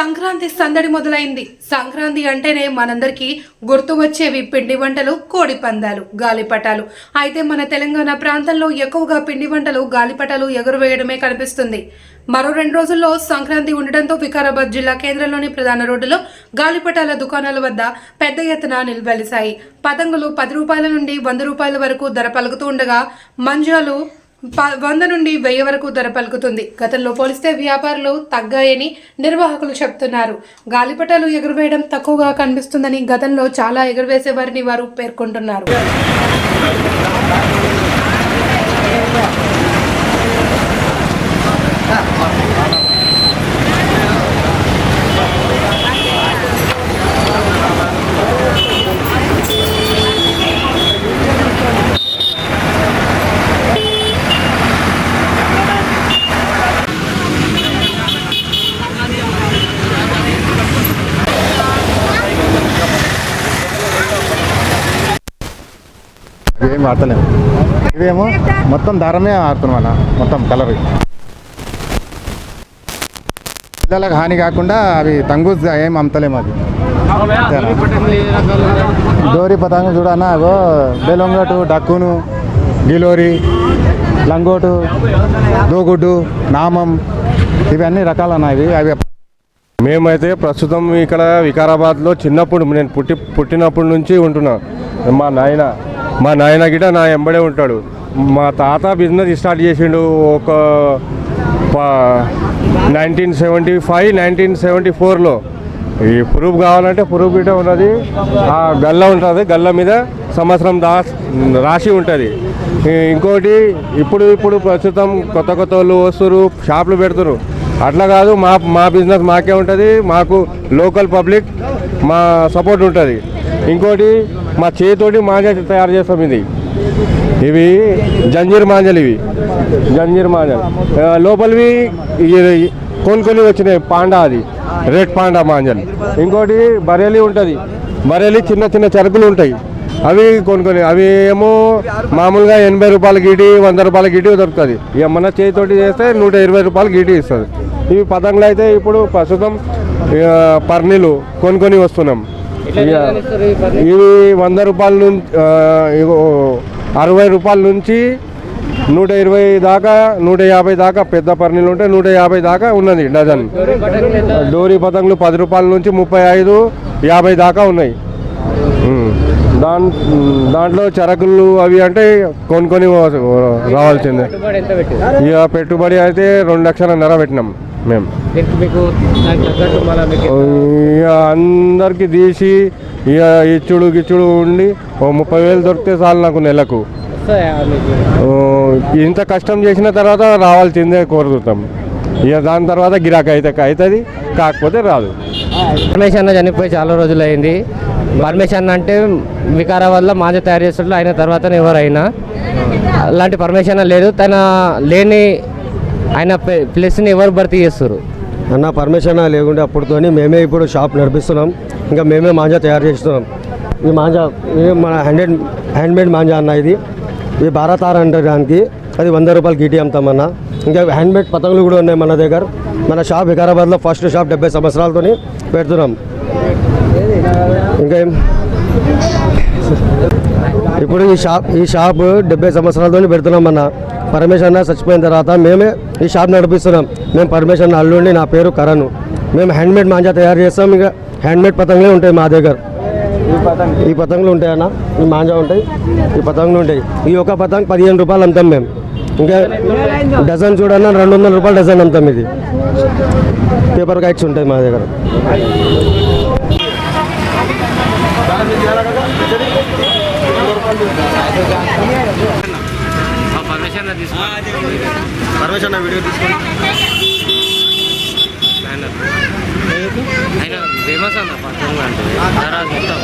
సంక్రాంతి సందడి మొదలైంది. సంక్రాంతి అంటేనే మనందరికీ గుర్తు వచ్చేవి పిండి వంటలు కోడి పందాలు గాలిపటాలు అయితే మన తెలంగాణ ప్రాంతంలో ఎక్కువగా పిండి వంటలు గాలిపటాలు ఎగురవేయడమే కనిపిస్తుంది. మరో రెండు రోజుల్లో సంక్రాంతి ఉండడంతో వికారాబాద్ జిల్లా కేంద్రంలోని ప్రధాన రోడ్డులో గాలిపటాల దుకాణాల వద్ద పెద్ద ఎత్తున నిల్వెలిశాయి. పతంగులు పది రూపాయల నుండి వంద రూపాయల వరకు ధర పలుకుతూ ఉండగా మంజాలు వంద నుండి వెయ్యి వరకు ధర పలుకుతుంది. గతంలో పోలిస్తే వ్యాపారులు తగ్గాయని నిర్వాహకులు చెప్తున్నారు. గాలిపటాలు ఎగురవేయడం తక్కువగా కనిపిస్తుందని గతంలో చాలా ఎగురవేసేవారిని వారు పేర్కొంటున్నారు. ఏం వాడతలేము ఇవేమో మొత్తం దారమే ఆడుతున్నాం అన్న మొత్తం కలర్. పిల్లలకు హాని కాకుండా అవి తంగు ఏం అమ్మతలేము అది. డోరి పతంగం చూడన్నా అగో బెలొంగటు డక్కును గిలోరి లంగోటు దోగుడ్డు నామం ఇవన్నీ రకాలన్నా ఇవి అవి మేమైతే ప్రస్తుతం ఇక్కడ వికారాబాద్లో చిన్నప్పుడు నేను పుట్టి పుట్టినప్పటి నుంచి ఉంటున్నా. మా నాయన మా నాయన గిట నా ఎంబడే ఉంటాడు. మా తాత బిజినెస్ స్టార్ట్ చేసిండు ఒక nineteen seventy five nineteen seventy ఫోర్లో. ఈ ప్రూఫ్ కావాలంటే ప్రూఫ్ గిట ఉన్నది. ఆ గల్ల ఉంటుంది. గల్ల మీద సంవత్సరం దా రాసి ఉంటుంది. ఇంకోటి ఇప్పుడు ఇప్పుడు ప్రస్తుతం కొత్త కొత్త వాళ్ళు వస్తారు షాపులు పెడుతున్నారు అట్లా కాదు మా మా బిజినెస్ మాకే ఉంటుంది. మాకు లోకల్ పబ్లిక్ మా సపోర్ట్ ఉంటుంది. ఇంకోటి మా చేతితోటి మాంజా తయారు చేస్తాం ఇది. ఇవి జంజీర్ మాంజలు ఇవి. జంజీర్ మాంజలు. లోపలివి కొన్ని కొన్ని వచ్చినాయి పాండా అది. రెడ్ పాండా మాంజలు. ఇంకోటి బరేలి ఉంటుంది. బరేలి చిన్న చిన్న చరుకులు ఉంటాయి. అవి కొనుక్కొని అవి ఏమో మామూలుగా ఎనభై రూపాయల గీటి వంద రూపాయల గీటి దొరుకుతుంది. ఇక మన చేతితోటి చేస్తే నూట ఇరవై రూపాయల గీటి ఇస్తుంది. ఇవి పతంగులు అయితే ఇప్పుడు ప్రస్తుతం పర్నీలు కొనుక్కొని వస్తున్నాం. ఇవి వంద రూపాయల నుంచి అరవై రూపాయల నుంచి నూట ఇరవై దాకా నూట యాభై దాకా పెద్ద పర్నీలు ఉంటే నూట యాభై దాకా ఉన్నది డజన్. డోరీ పతంగులు పది రూపాయల నుంచి ముప్పై ఐదు యాభై దాకా ఉన్నాయి. దాన్ దాంట్లో చరకులు అవి అంటే కొనుక్కొని రావాల్సిందే. ఇక పెట్టుబడి అయితే రెండు లక్షలన్నర పెట్టినాం. మేము మీకు అందరికి తీసి ఇక ఇచ్చుడు గిచ్చుడు ఉండి ఓ ముప్పై వేలు దొరికితే చాలు నాకు నెలకు. ఇంత కష్టం చేసిన తర్వాత రావాల్సిందే కోరుతాం. ఇక దాని తర్వాత గిరాకీ అయితే అవుతుంది కాకపోతే రాదు. పరమేశ్ అన్న చనిపోయి చాలా రోజులు అయింది పరమేశ్ అన్న అంటే వికారాబాద్లో మాజ తయారు చేస్తుంటే ఆయన తర్వాత ఎవరైనా. అలాంటి పరమేశ్ అన్న లేదు తన లేని ఆయన ప్లే- ప్లేస్ని ఎవరు భర్తీ చేస్తారు? అన్న పర్మిషన్ లేకుండా అప్పుడుతోని మేమే ఇప్పుడు షాప్ నడిపిస్తున్నాం. ఇంకా మేమే మాంజా తయారు చేస్తున్నాం. ఈ మాంజా మన హ్యాండెడ్ హ్యాండ్మేడ్ మాంజా అన్న ఇది. ఇది భారతార అంటే దానికి. అది వంద రూపాయలు గీటీ అమ్ముతామన్న ఇంకా హ్యాండ్మేడ్ పతంగులు కూడా ఉన్నాయి మన దగ్గర. మన షాప్ వికారాబాద్లో ఫస్ట్ షాప్ డెబ్బై సంవత్సరాలతోని పెడుతున్నాం. ఇంకా ఇప్పుడు ఈ షాప్ ఈ షాప్ డెబ్బై సంవత్సరాలతో పెడుతున్నాం అన్న. పరమేశ్ అన్న చచ్చిపోయిన తర్వాత మేమే ఈ షాప్ నడిపిస్తున్నాం. మేము పరమేశ్ అన్న అల్లుండి నా పేరు కరణ్. మేము హ్యాండ్మేడ్ మాంజా తయారు చేస్తాం. ఇంకా హ్యాండ్మేడ్ పతంగులే ఉంటాయి మా దగ్గర. ఈ పతంగులు ఉంటాయి అన్న. ఈ మాంజా ఉంటాయి. ఈ పతంగులు ఉంటాయి. ఈ ఒక పతంగ్ పదిహేను రూపాయలు అమ్ముతాం మేము. ఇంకా డజన్ చూడన్న రెండు వందల రూపాయలు డజన్ అమ్ముతాం ఇది. పేపర్ కైట్స్ ఉంటాయి మా దగ్గర. పర్మిషన్ వీడియో తీసుకోండి ఆయన ఫేమస్ అన్న పతంగులు అంటే మొత్తం.